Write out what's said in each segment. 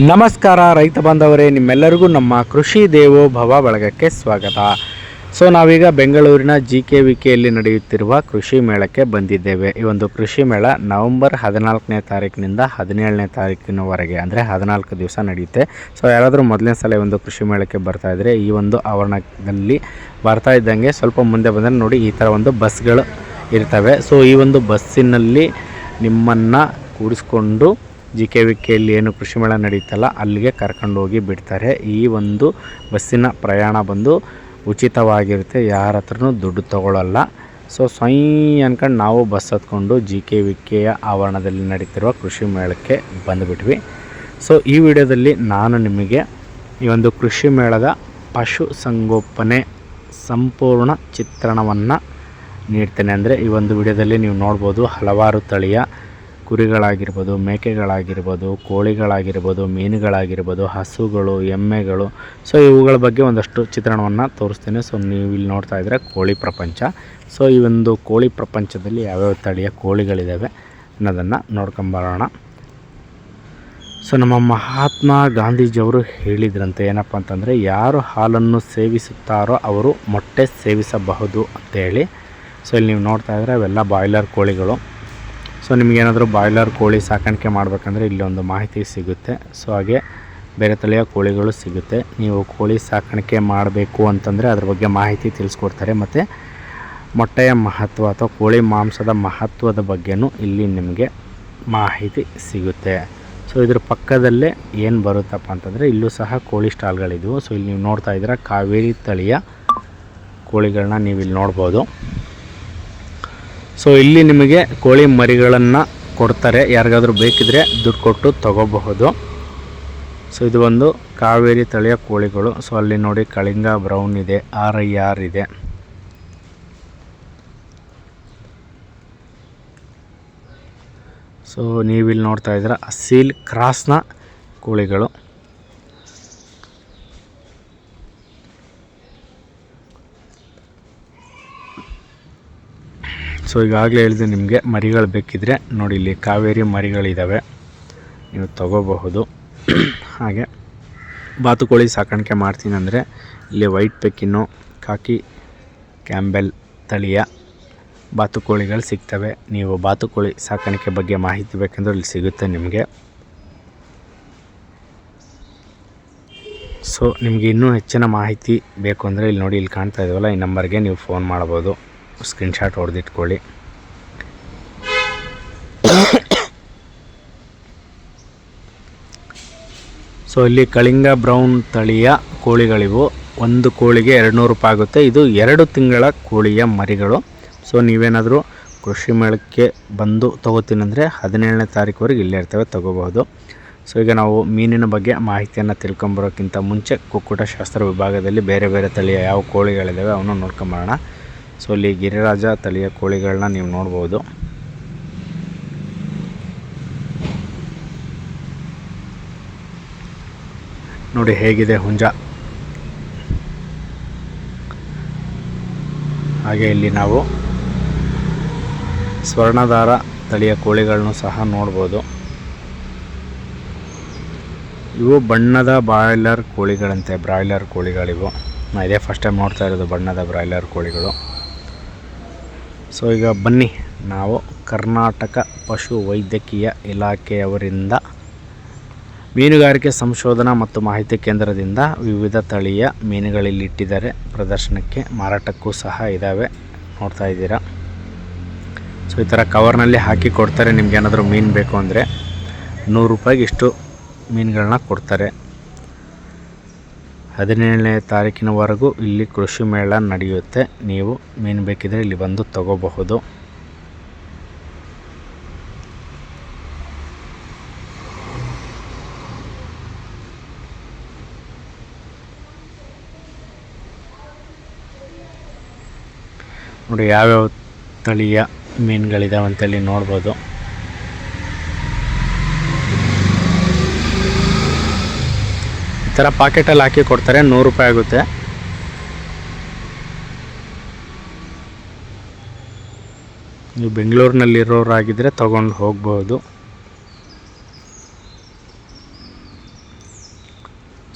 ನಮಸ್ಕಾರ ರೈತ ಬಾಂಧವರೇ, ನಿಮ್ಮೆಲ್ಲರಿಗೂ ನಮ್ಮ ಕೃಷಿ ದೇವೋ ಭವ ಬಳಗಕ್ಕೆ ಸ್ವಾಗತ. ಸೊ ನಾವೀಗ ಬೆಂಗಳೂರಿನ ಜಿ ಕೆ ವಿ ಕೆಯಲ್ಲಿ ನಡೆಯುತ್ತಿರುವ ಕೃಷಿ ಮೇಳಕ್ಕೆ ಬಂದಿದ್ದೇವೆ. ಈ ಒಂದು ಕೃಷಿ ಮೇಳ ನವೆಂಬರ್ ಹದಿನಾಲ್ಕನೇ ತಾರೀಕಿನಿಂದ ಹದಿನೇಳನೇ ತಾರೀಕಿನವರೆಗೆ, ಅಂದರೆ ಹದಿನಾಲ್ಕು ದಿವಸ ನಡೆಯುತ್ತೆ. ಸೊ ಯಾರಾದರೂ ಮೊದಲನೇ ಸಲ ಒಂದು ಕೃಷಿ ಮೇಳಕ್ಕೆ ಬರ್ತಾ ಇದ್ದರೆ ಈ ಒಂದು ಆವರಣದಲ್ಲಿ ಬರ್ತಾ ಇದ್ದಂಗೆ ಸ್ವಲ್ಪ ಮುಂದೆ ಬಂದರೆ ನೋಡಿ ಈ ಥರ ಒಂದು ಬಸ್ಗಳು ಇರ್ತವೆ. ಸೊ ಈ ಒಂದು ಬಸ್ಸಿನಲ್ಲಿ ನಿಮ್ಮನ್ನು ಕೂಡಿಸ್ಕೊಂಡು ಜಿ ಕೆ ವಿ ಕೆಯಲ್ಲಿ ಏನು ಕೃಷಿ ಮೇಳ ನಡೆಯುತ್ತಲ್ಲ ಅಲ್ಲಿಗೆ ಕರ್ಕೊಂಡೋಗಿ ಬಿಡ್ತಾರೆ. ಈ ಒಂದು ಬಸ್ಸಿನ ಪ್ರಯಾಣ ಬಂದು ಉಚಿತವಾಗಿರುತ್ತೆ, ಯಾರ ಹತ್ರನೂ ದುಡ್ಡು ತಗೊಳ್ಳಲ್ಲ ಸೊ ಸ್ವಯ್ ಅನ್ಕೊಂಡು ನಾವು ಬಸ್ ಹತ್ಕೊಂಡು ಜಿ ಕೆ ವಿ ಕೆಯ ಆವರಣದಲ್ಲಿ ನಡೀತಿರುವ ಕೃಷಿ ಮೇಳಕ್ಕೆ ಬಂದುಬಿಟ್ವಿ. ಸೊ ಈ ವಿಡಿಯೋದಲ್ಲಿ ನಾನು ನಿಮಗೆ ಈ ಒಂದು ಕೃಷಿ ಮೇಳದ ಪಶು ಸಂಗೋಪನೆ ಸಂಪೂರ್ಣ ಚಿತ್ರಣವನ್ನು ನೀಡ್ತೇನೆ. ಅಂದರೆ ಈ ಒಂದು ವಿಡಿಯೋದಲ್ಲಿ ನೀವು ನೋಡ್ಬೋದು ಹಲವಾರು ತಳಿಯ ಕುರಿಗಳಾಗಿರ್ಬೋದು, ಮೇಕೆಗಳಾಗಿರ್ಬೋದು, ಕೋಳಿಗಳಾಗಿರ್ಬೋದು, ಮೀನುಗಳಾಗಿರ್ಬೋದು, ಹಸುಗಳು, ಎಮ್ಮೆಗಳು. ಸೊ ಇವುಗಳ ಬಗ್ಗೆ ಒಂದಷ್ಟು ಚಿತ್ರಣವನ್ನು ತೋರಿಸ್ತೇನೆ. ಸೊ ನೀವು ಇಲ್ಲಿ ನೋಡ್ತಾ ಇದ್ದರೆ ಕೋಳಿ ಪ್ರಪಂಚ. ಸೊ ಈ ಒಂದು ಕೋಳಿ ಪ್ರಪಂಚದಲ್ಲಿ ಯಾವ್ಯಾವ ತಳಿಯ ಕೋಳಿಗಳಿದ್ದಾವೆ ಅನ್ನೋದನ್ನು ನೋಡ್ಕೊಂಬರೋಣ ಸೊ ನಮ್ಮ ಮಹಾತ್ಮ ಗಾಂಧೀಜಿಯವರು ಹೇಳಿದ್ರಂತೆ ಏನಪ್ಪ ಅಂತಂದರೆ, ಯಾರು ಹಾಲನ್ನು ಸೇವಿಸುತ್ತಾರೋ ಅವರು ಮೊಟ್ಟೆ ಸೇವಿಸಬಹುದು ಅಂತೇಳಿ. ಸೊ ಇಲ್ಲಿ ನೀವು ನೋಡ್ತಾ ಇದ್ದರೆ ಅವೆಲ್ಲ ಬಾಯ್ಲರ್ ಕೋಳಿಗಳು. ಸೊ ನಿಮಗೇನಾದರೂ ಬಾಯ್ಲರ್ ಕೋಳಿ ಸಾಕಾಣಿಕೆ ಮಾಡಬೇಕಂದ್ರೆ ಇಲ್ಲಿ ಒಂದು ಮಾಹಿತಿ ಸಿಗುತ್ತೆ. ಸೊ ಹಾಗೆ ಬೇರೆ ತಳಿಯ ಕೋಳಿಗಳು ಸಿಗುತ್ತೆ. ನೀವು ಕೋಳಿ ಸಾಕಾಣಿಕೆ ಮಾಡಬೇಕು ಅಂತಂದರೆ ಅದ್ರ ಬಗ್ಗೆ ಮಾಹಿತಿ ತಿಳಿಸ್ಕೊಡ್ತಾರೆ. ಮತ್ತು ಮೊಟ್ಟೆಯ ಮಹತ್ವ ಅಥವಾ ಕೋಳಿ ಮಾಂಸದ ಮಹತ್ವದ ಬಗ್ಗೆನೂ ಇಲ್ಲಿ ನಿಮಗೆ ಮಾಹಿತಿ ಸಿಗುತ್ತೆ. ಸೊ ಇದ್ರ ಪಕ್ಕದಲ್ಲೇ ಏನು ಬರುತ್ತಪ್ಪ ಅಂತಂದರೆ ಇಲ್ಲೂ ಸಹ ಕೋಳಿ ಸ್ಟಾಲ್ಗಳಿದ್ವು. ಸೊ ಇಲ್ಲಿ ನೀವು ನೋಡ್ತಾ ಇದ್ದೀರ ಕಾವೇರಿ ತಳಿಯ ಕೋಳಿಗಳನ್ನ ನೀವು ಇಲ್ಲಿ ನೋಡ್ಬೋದು. ಸೊ ಇಲ್ಲಿ ನಿಮಗೆ ಕೋಳಿ ಮರಿಗಳನ್ನು ಕೊಡ್ತಾರೆ. ಯಾರಿಗಾದರೂ ಬೇಕಿದ್ರೆ ದುಡ್ಡು ಕೊಟ್ಟು ತಗೋಬಹುದು. ಸೊ ಇದು ಒಂದು ಕಾವೇರಿ ತಳಿಯ ಕೋಳಿಗಳು. ಸೊ ಅಲ್ಲಿ ನೋಡಿ ಕಳಿಂಗ ಬ್ರೌನ್ ಇದೆ, ಆರ್ ಐ ಆರ್ ಇದೆ. ಸೊ ನೀವಿಲ್ಲಿ ನೋಡ್ತಾ ಇದ್ದೀರ ಸೀಲ್ ಕ್ರಾಸ್ನ ಕೋಳಿಗಳು. ಸೊ ಈಗಾಗಲೇ ಹೇಳಿದೆ ನಿಮಗೆ ಮರಿಗಳು ಬೇಕಿದ್ರೆ ನೋಡಿ ಇಲ್ಲಿ ಕಾವೇರಿ ಮರಿಗಳಿದ್ದಾವೆ ನೀವು ತಗೋಬಹುದು. ಹಾಗೆ ಬಾತುಕೋಳಿ ಸಾಕಾಣಿಕೆ ಮಾಡ್ತೀನಿ ಅಂದರೆ ಇಲ್ಲಿ ವೈಟ್ ಪೆಕ್ಕಿನ್ನು ಕಾಕಿ ಕ್ಯಾಂಬೆಲ್ ತಳಿಯ ಬಾತುಕೋಳಿಗಳು ಸಿಗ್ತವೆ. ನೀವು ಬಾತುಕೋಳಿ ಸಾಕಾಣಿಕೆ ಬಗ್ಗೆ ಮಾಹಿತಿ ಬೇಕೆಂದರೆ ಇಲ್ಲಿ ಸಿಗುತ್ತೆ ನಿಮಗೆ. ಸೊ ನಿಮಗೆ ಇನ್ನೂ ಹೆಚ್ಚಿನ ಮಾಹಿತಿ ಬೇಕು ಅಂದರೆ ಇಲ್ಲಿ ನೋಡಿ ಇಲ್ಲಿ ಕಾಣ್ತಾ ಇದ್ದೀವಲ್ಲ ಈ ನಂಬರ್ಗೆ ನೀವು ಫೋನ್ ಮಾಡ್ಬೋದು. ಸ್ಕ್ರೀನ್ಶಾಟ್ ಹೊಡೆದಿಟ್ಕೊಳ್ಳಿ. ಸೊ ಇಲ್ಲಿ ಕಳಿಂಗ ಬ್ರೌನ್ ತಳಿಯ ಕೋಳಿಗಳಿವು. ಒಂದು ಕೋಳಿಗೆ ಎರಡು ನೂರು ರೂಪಾಯಿ ಆಗುತ್ತೆ. ಇದು ಎರಡು ತಿಂಗಳ ಕೋಳಿಯ ಮರಿಗಳು. ಸೊ ನೀವೇನಾದರೂ ಕೃಷಿ ಮೇಳಕ್ಕೆ ಬಂದು ತೊಗೋತೀನಿ ಅಂದರೆ ಹದಿನೇಳನೇ ತಾರೀಕುವರೆಗೆ ಇಲ್ಲೇ ಇರ್ತವೆ, ತೊಗೋಬಹುದು. ಸೊ ಈಗ ನಾವು ಮೀನಿನ ಬಗ್ಗೆ ಮಾಹಿತಿಯನ್ನು ತಿಳ್ಕೊಂಬರೋಕ್ಕಿಂತ ಮುಂಚೆ ಕುಕ್ಕುಟಶಾಸ್ತ್ರ ವಿಭಾಗದಲ್ಲಿ ಬೇರೆ ಬೇರೆ ತಳಿಯ ಯಾವ ಕೋಳಿಗಳಿದ್ದಾವೆ ಅವನ್ನು ನೋಡ್ಕೊಂಬರೋಣ. ಸೊ ಇಲ್ಲಿ ಗಿರಿರಾಜ ತಳಿಯ ಕೋಳಿಗಳನ್ನ ನೀವು ನೋಡ್ಬೋದು. ನೋಡಿ ಹೇಗಿದೆ ಹುಂಜ. ಹಾಗೆ ಇಲ್ಲಿ ನಾವು ಸ್ವರ್ಣಧಾರ ತಳಿಯ ಕೋಳಿಗಳನ್ನು ಸಹ ನೋಡ್ಬೋದು. ಇವು ಬಣ್ಣದ ಬ್ರಾಯ್ಲರ್ ಕೋಳಿಗಳಂತೆ, ಬ್ರಾಯ್ಲರ್ ಕೋಳಿಗಳಿವು. ನಾ ಇದೇ ಫಸ್ಟ್ ಟೈಮ್ ನೋಡ್ತಾ ಇರೋದು ಬಣ್ಣದ ಬ್ರಾಯ್ಲರ್ ಕೋಳಿಗಳು. ಸೊ ಈಗ ಬನ್ನಿ. ನಾವು ಕರ್ನಾಟಕ ಪಶು ವೈದ್ಯಕೀಯ ಇಲಾಖೆಯವರಿಂದ ಮೀನುಗಾರಿಕೆ ಸಂಶೋಧನಾ ಮತ್ತು ಮಾಹಿತಿ ಕೇಂದ್ರದಿಂದ ವಿವಿಧ ತಳಿಯ ಮೀನುಗಳಲ್ಲಿ ಇಟ್ಟಿದ್ದಾರೆ. ಪ್ರದರ್ಶನಕ್ಕೆ ಮಾರಾಟಕ್ಕೂ ಸಹ ಇದ್ದಾವೆ ನೋಡ್ತಾ ಇದ್ದೀರಾ? ಸೊ ಈ ಥರ ಕವರ್ನಲ್ಲಿ ಹಾಕಿ ಕೊಡ್ತಾರೆ. ನಿಮ್ಗೆ ಏನಾದರೂ ಮೀನು ಬೇಕು ಅಂದರೆ ನೂರು ರೂಪಾಯಿಗೆ ಇಷ್ಟು ಮೀನುಗಳನ್ನ ಕೊಡ್ತಾರೆ. ಹದಿನೇಳನೇ ತಾರೀಕಿನವರೆಗೂ ಇಲ್ಲಿ ಕೃಷಿ ಮೇಳ ನಡೆಯುತ್ತೆ. ನೀವು ಮೀನು ಬೇಕಿದ್ರೆ ಇಲ್ಲಿ ಬಂದು ತಗೋಬಹುದು. ನೋಡಿ, ಯಾವ್ಯಾವ ತಳಿಯ ಮೀನುಗಳಿದಾವೆ ಅಂತೇಳಿ ನೋಡ್ಬೋದು. ಈ ಥರ ಪಾಕೆಟಲ್ಲಿ ಹಾಕಿ ಕೊಡ್ತಾರೆ, ನೂರು ರೂಪಾಯಿ ಆಗುತ್ತೆ. ನೀವು ಬೆಂಗಳೂರಿನಲ್ಲಿರೋರಾಗಿದ್ದರೆ ತೊಗೊಂಡು ಹೋಗ್ಬೋದು.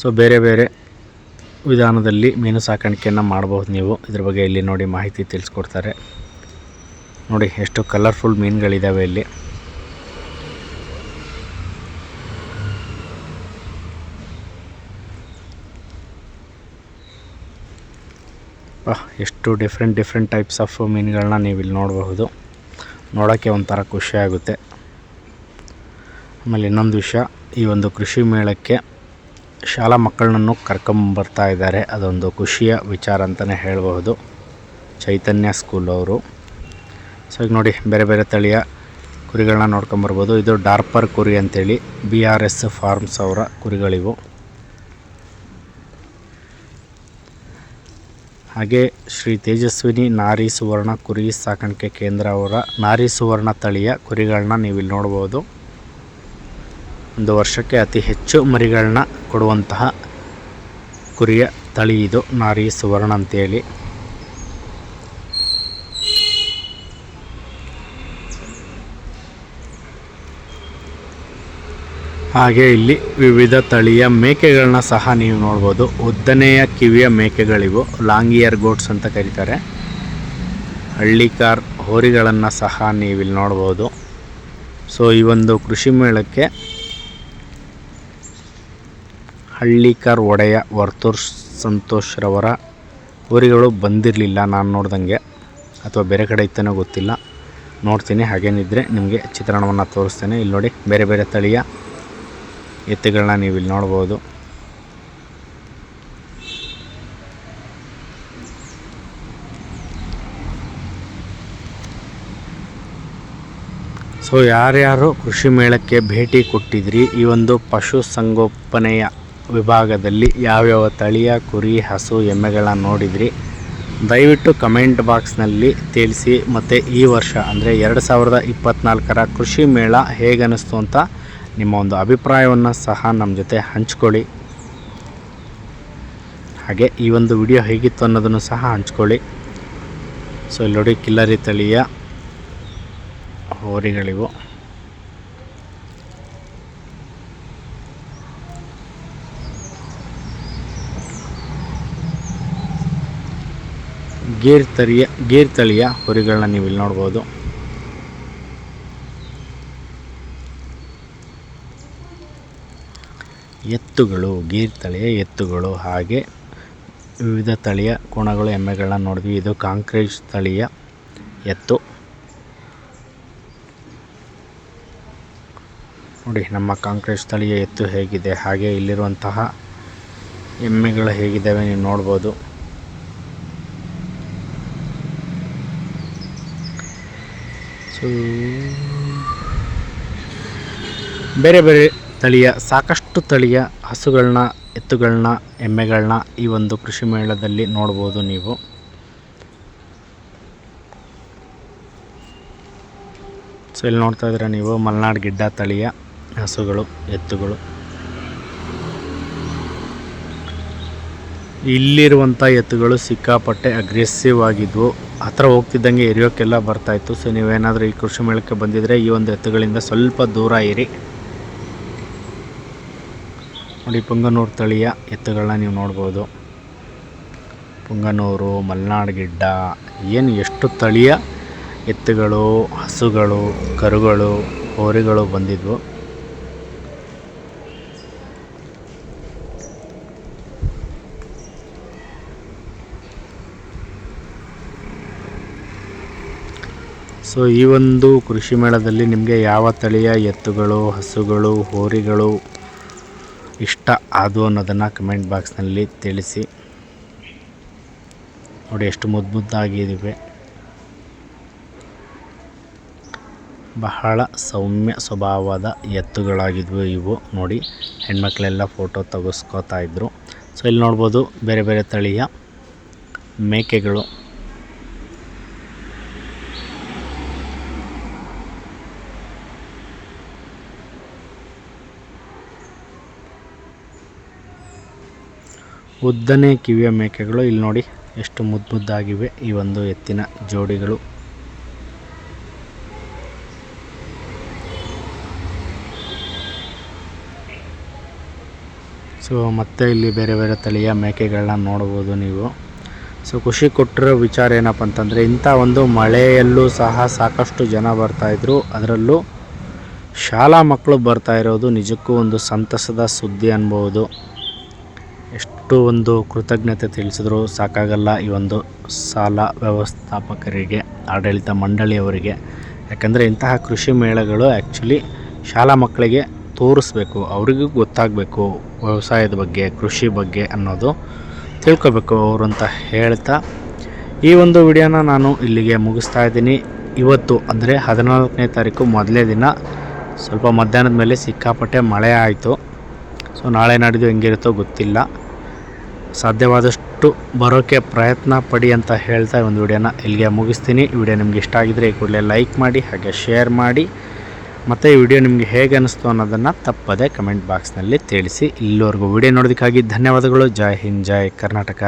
ಸೊ ಬೇರೆ ಬೇರೆ ವಿಧಾನದಲ್ಲಿ ಮೀನು ಸಾಕಾಣಿಕೆಯನ್ನು ಮಾಡಬಹುದು ನೀವು. ಇದ್ರ ಬಗ್ಗೆ ಇಲ್ಲಿ ನೋಡಿ ಮಾಹಿತಿ ತಿಳಿಸ್ಕೊಡ್ತಾರೆ. ನೋಡಿ, ಎಷ್ಟು ಕಲರ್ಫುಲ್ ಮೀನುಗಳಿದ್ದಾವೆ ಇಲ್ಲಿ. ಎಷ್ಟು ಡಿಫ್ರೆಂಟ್ ಡಿಫ್ರೆಂಟ್ ಟೈಪ್ಸ್ ಆಫ್ ಮೀನುಗಳನ್ನ ನೀವು ಇಲ್ಲಿ ನೋಡಬಹುದು. ನೋಡೋಕ್ಕೆ ಒಂಥರ ಖುಷಿ ಆಗುತ್ತೆ. ಆಮೇಲೆ ಇನ್ನೊಂದು ವಿಷಯ, ಈ ಒಂದು ಕೃಷಿ ಮೇಳಕ್ಕೆ ಶಾಲಾ ಮಕ್ಕಳನ್ನು ಕರ್ಕೊಂಬರ್ತಾ ಇದ್ದಾರೆ. ಅದೊಂದು ಖುಷಿಯ ವಿಚಾರ ಅಂತಲೇ ಹೇಳಬಹುದು. ಚೈತನ್ಯ ಸ್ಕೂಲ್ ಅವರು. ಸೊ ಈಗ ನೋಡಿ, ಬೇರೆ ಬೇರೆ ತಳಿಯ ಕುರಿಗಳನ್ನ ನೋಡ್ಕೊಂಬರ್ಬೋದು. ಇದು ಡಾರ್ಪರ್ ಕುರಿ ಅಂತೇಳಿ ಬಿ ಆರ್ ಎಸ್ ಫಾರ್ಮ್ಸ್ ಅವರ ಕುರಿಗಳಿವು. ಹಾಗೆ ಶ್ರೀ ತೇಜಸ್ವಿನಿ ನಾರಿ ಸುವರ್ಣ ಕುರಿ ಸಾಕಾಣಿಕೆ ಕೇಂದ್ರ ಅವರ ನಾರಿ ಸುವರ್ಣ ತಳಿಯ ಕುರಿಗಳನ್ನ ನೀವು ಇಲ್ಲಿ ನೋಡ್ಬೋದು. ಒಂದು ವರ್ಷಕ್ಕೆ ಅತಿ ಹೆಚ್ಚು ಮರಿಗಳನ್ನ ಕೊಡುವಂತಹ ಕುರಿಯ ತಳಿ ಇದು ನಾರಿ ಸುವರ್ಣ ಅಂತೇಳಿ. ಹಾಗೆ ಇಲ್ಲಿ ವಿವಿಧ ತಳಿಯ ಮೇಕೆಗಳನ್ನ ಸಹ ನೀವು ನೋಡ್ಬೋದು. ಉದ್ದನೆಯ ಕಿವಿಯ ಮೇಕೆಗಳಿವು. ಲಾಂಗ್ ಇಯರ್ ಗೋಟ್ಸ್ ಅಂತ ಕರೀತಾರೆ. ಹಳ್ಳಿಕಾರ್ ಹೋರಿಗಳನ್ನು ಸಹ ನೀವು ಇಲ್ಲಿ ನೋಡ್ಬೋದು. ಸೊ, ಈ ಒಂದು ಕೃಷಿ ಮೇಳಕ್ಕೆ ಹಳ್ಳಿಕಾರ್ ಒಡೆಯ ವರ್ತೂರ್ ಸಂತೋಷ್ ರವರ ಹೋರಿಗಳು ಬಂದಿರಲಿಲ್ಲ ನಾನು ನೋಡ್ದಂಗೆ. ಅಥವಾ ಬೇರೆ ಕಡೆ ಇತ್ತನೋ ಗೊತ್ತಿಲ್ಲ. ನೋಡ್ತೀನಿ, ಹಾಗೇನಿದ್ರೆ ನಿಮಗೆ ಚಿತ್ರಣವನ್ನು ತೋರಿಸ್ತೇನೆ. ಇಲ್ಲಿ ನೋಡಿ ಬೇರೆ ಬೇರೆ ತಳಿಯ ಎತ್ತುಗಳನ್ನ ನೀವು ಇಲ್ಲಿ ನೋಡ್ಬೋದು. ಸೊ ಯಾರ್ಯಾರು ಕೃಷಿ ಮೇಳಕ್ಕೆ ಭೇಟಿ ಕೊಟ್ಟಿದ್ರಿ? ಈ ಒಂದು ಪಶು ಸಂಗೋಪನೆಯ ವಿಭಾಗದಲ್ಲಿ ಯಾವ್ಯಾವ ತಳಿಯ, ಕುರಿ, ಹಸು, ಎಮ್ಮೆಗಳನ್ನ ನೋಡಿದ್ರಿ? ದಯವಿಟ್ಟು ಕಮೆಂಟ್ ಬಾಕ್ಸ್ನಲ್ಲಿ ತಿಳಿಸಿ. ಮತ್ತು ಈ ವರ್ಷ ಅಂದರೆ ಎರಡು ಸಾವಿರದ ಇಪ್ಪತ್ತ್ನಾಲ್ಕರ ಕೃಷಿ ಮೇಳ ಹೇಗನ್ನಿಸ್ತು ಅಂತ ನಿಮ್ಮ ಒಂದು ಅಭಿಪ್ರಾಯವನ್ನು ಸಹ ನಮ್ಮ ಜೊತೆ ಹಂಚ್ಕೊಳ್ಳಿ. ಹಾಗೆ ಈ ಒಂದು ವಿಡಿಯೋ ಹೇಗಿತ್ತು ಅನ್ನೋದನ್ನು ಸಹ ಹಂಚ್ಕೊಳ್ಳಿ. ಸೊ ಇಲ್ಲಿ ನೋಡಿ ಕಿಲ್ಲರಿ ತಳಿಯ ಹೋರಿಗಳಿವು. ಗೇರ್ ತಳಿಯ ಗೇರ್ ತಳಿಯ ಹೋರಿಗಳನ್ನ ನೀವು ಇಲ್ಲಿ ನೋಡ್ಬೋದು. ಎತ್ತುಗಳು, ಗೀರ್ ತಳಿಯ ಎತ್ತುಗಳು ಹಾಗೆ ವಿವಿಧ ತಳಿಯ ಕೋಣಗಳು, ಎಮ್ಮೆಗಳನ್ನ ನೋಡಿದ್ವಿ. ಇದು ಕಾಂಕ್ರೇಜ್ ತಳಿಯ ಎತ್ತು. ನೋಡಿ, ನಮ್ಮ ಕಾಂಕ್ರೇಜ್ ತಳಿಯ ಎತ್ತು ಹೇಗಿದೆ? ಹಾಗೆ ಇಲ್ಲಿರುವಂತಹ ಎಮ್ಮೆಗಳು ಹೇಗಿದ್ದಾವೆ ನೀವು ನೋಡ್ಬೋದು. ಸೊ ಬೇರೆ ಬೇರೆ ತಳಿಯ, ಸಾಕಷ್ಟು ತಳಿಯ ಹಸುಗಳನ್ನ ಎತ್ತುಗಳನ್ನ ಎಮ್ಮೆಗಳನ್ನ ಈ ಒಂದು ಕೃಷಿ ಮೇಳದಲ್ಲಿ ನೋಡ್ಬೋದು ನೀವು. ಸೊ ಇಲ್ಲಿ ನೋಡ್ತಾ ಇದ್ದೀರಾ ನೀವು, ಮಲೆನಾಡು ಗಿಡ್ಡ ತಳಿಯ ಹಸುಗಳು, ಎತ್ತುಗಳು. ಇಲ್ಲಿರುವಂಥ ಎತ್ತುಗಳು ಸಿಕ್ಕಾಪಟ್ಟೆ ಅಗ್ರೆಸಿವ್ ಆಗಿದ್ವು. ಹತ್ರ ಹೋಗ್ತಿದ್ದಂಗೆ ಎರಿಯೋಕ್ಕೆಲ್ಲ ಬರ್ತಾಯಿತ್ತು ಸೊ ನೀವೇನಾದರೂ ಈ ಕೃಷಿ ಮೇಳಕ್ಕೆ ಬಂದಿದ್ದರೆ ಈ ಒಂದು ಎತ್ತುಗಳಿಂದ ಸ್ವಲ್ಪ ದೂರ ಇರಿ. ನೋಡಿ, ಪುಂಗನೂರು ತಳಿಯ ಎತ್ತುಗಳನ್ನ ನೀವು ನೋಡ್ಬೋದು. ಪುಂಗನೂರು ಮಲೆನಾಡು ಗಿಡ್ಡ ಏನು ಎಷ್ಟು ತಳಿಯ ಎತ್ತುಗಳು, ಹಸುಗಳು, ಕರುಗಳು, ಹೋರಿಗಳು ಬಂದಿದ್ವು. ಸೊ, ಈ ಒಂದು ಕೃಷಿ ಮೇಳದಲ್ಲಿ ನಿಮಗೆ ಯಾವ ತಳಿಯ ಎತ್ತುಗಳು, ಹಸುಗಳು, ಹೋರಿಗಳು ಇಷ್ಟ ಆದವು ಅನ್ನೋದನ್ನು ಕಮೆಂಟ್ ಬಾಕ್ಸ್ನಲ್ಲಿ ತಿಳಿಸಿ. ನೋಡಿ ಎಷ್ಟು ಮುದ್ದು ಮುದ್ದಾಗಿವೆ ಬಹಳ ಸೌಮ್ಯ ಸ್ವಭಾವದ ಎತ್ತುಗಳಾಗಿದ್ವು ಇವು. ನೋಡಿ, ಹೆಣ್ಮಕ್ಳೆಲ್ಲ ಫೋಟೋ ತೆಗೆಸ್ಕೋತಾ ಇದ್ದರು ಸೊ ಇಲ್ಲಿ ನೋಡ್ಬೋದು ಬೇರೆ ಬೇರೆ ತಳಿಯ ಮೇಕೆಗಳು. ಉದ್ದನೆ ಕಿವಿಯ ಮೇಕೆಗಳು. ಇಲ್ಲಿ ನೋಡಿ ಎಷ್ಟು ಮುದ್ದು ಮುದ್ದಾಗಿವೆ ಈ ಒಂದು ಎತ್ತಿನ ಜೋಡಿಗಳು. ಸೊ ಮತ್ತೆ ಇಲ್ಲಿ ಬೇರೆ ಬೇರೆ ತಳಿಯ ಮೇಕೆಗಳನ್ನ ನೋಡ್ಬೋದು ನೀವು. ಸೊ ಖುಷಿ ಕೊಟ್ಟಿರೋ ವಿಚಾರ ಏನಪ್ಪ ಅಂತಂದರೆ, ಇಂಥ ಒಂದು ಮಳೆಯಲ್ಲೂ ಸಹ ಸಾಕಷ್ಟು ಜನ ಬರ್ತಾಯಿದ್ರು ಅದರಲ್ಲೂ ಶಾಲಾ ಮಕ್ಕಳು ಬರ್ತಾ ಇರೋದು ನಿಜಕ್ಕೂ ಒಂದು ಸಂತಸದ ಸುದ್ದಿ ಅನ್ಬೋದು. ಎಷ್ಟು ಒಂದು ಕೃತಜ್ಞತೆ ತಿಳಿಸಿದ್ರು. ಸಾಕಾಗಲ್ಲ ಈ ಒಂದು ಸಾಲ ವ್ಯವಸ್ಥಾಪಕರಿಗೆ, ಆಡಳಿತ ಮಂಡಳಿಯವರಿಗೆ. ಯಾಕಂದರೆ ಇಂತಹ ಕೃಷಿ ಮೇಳಗಳು ಆ್ಯಕ್ಚುಲಿ ಶಾಲಾ ಮಕ್ಕಳಿಗೆ ತೋರಿಸ್ಬೇಕು, ಅವರಿಗೂ ಗೊತ್ತಾಗಬೇಕು ವ್ಯವಸಾಯದ ಬಗ್ಗೆ, ಕೃಷಿ ಬಗ್ಗೆ ಅನ್ನೋದು ತಿಳ್ಕೊಬೇಕು ಅವರು ಅಂತ ಹೇಳ್ತಾ ಈ ಒಂದು ವಿಡಿಯೋನ ನಾನು ಇಲ್ಲಿಗೆ ಮುಗಿಸ್ತಾ ಇದ್ದೀನಿ. ಇವತ್ತು ಅಂದರೆ ಹದಿನಾಲ್ಕನೇ ತಾರೀಕು ಮೊದಲೇ ದಿನ. ಸ್ವಲ್ಪ ಮಧ್ಯಾಹ್ನದ ಮೇಲೆ ಸಿಕ್ಕಾಪಟ್ಟೆ ಮಳೆ ಆಯಿತು. ಸೊ ನಾಳೆ ನಾಡಿದ್ದು ಹೆಂಗಿರುತ್ತೋ ಗೊತ್ತಿಲ್ಲ. ಸಾಧ್ಯವಾದಷ್ಟು ಬರೋಕ್ಕೆ ಪ್ರಯತ್ನ ಪಡಿ ಅಂತ ಹೇಳ್ತಾ ಒಂದು ವಿಡಿಯೋನ ಇಲ್ಲಿಗೆ ಮುಗಿಸ್ತೀನಿ. ವಿಡಿಯೋ ನಿಮ್ಗೆ ಇಷ್ಟ ಆಗಿದ್ರೆ ಕೂಡಲೇ ಲೈಕ್ ಮಾಡಿ, ಹಾಗೆ ಶೇರ್ ಮಾಡಿ. ಮತ್ತು ಈ ವಿಡಿಯೋ ನಿಮಗೆ ಹೇಗೆ ಅನ್ನಿಸ್ತು ಅನ್ನೋದನ್ನು ತಪ್ಪದೆ ಕಮೆಂಟ್ ಬಾಕ್ಸ್ನಲ್ಲಿ ತಿಳಿಸಿ. ಇಲ್ಲಿವರೆಗೂ ವಿಡಿಯೋ ನೋಡೋದಕ್ಕಾಗಿ ಧನ್ಯವಾದಗಳು. ಜೈ ಹಿಂದ್, ಜೈ ಕರ್ನಾಟಕ.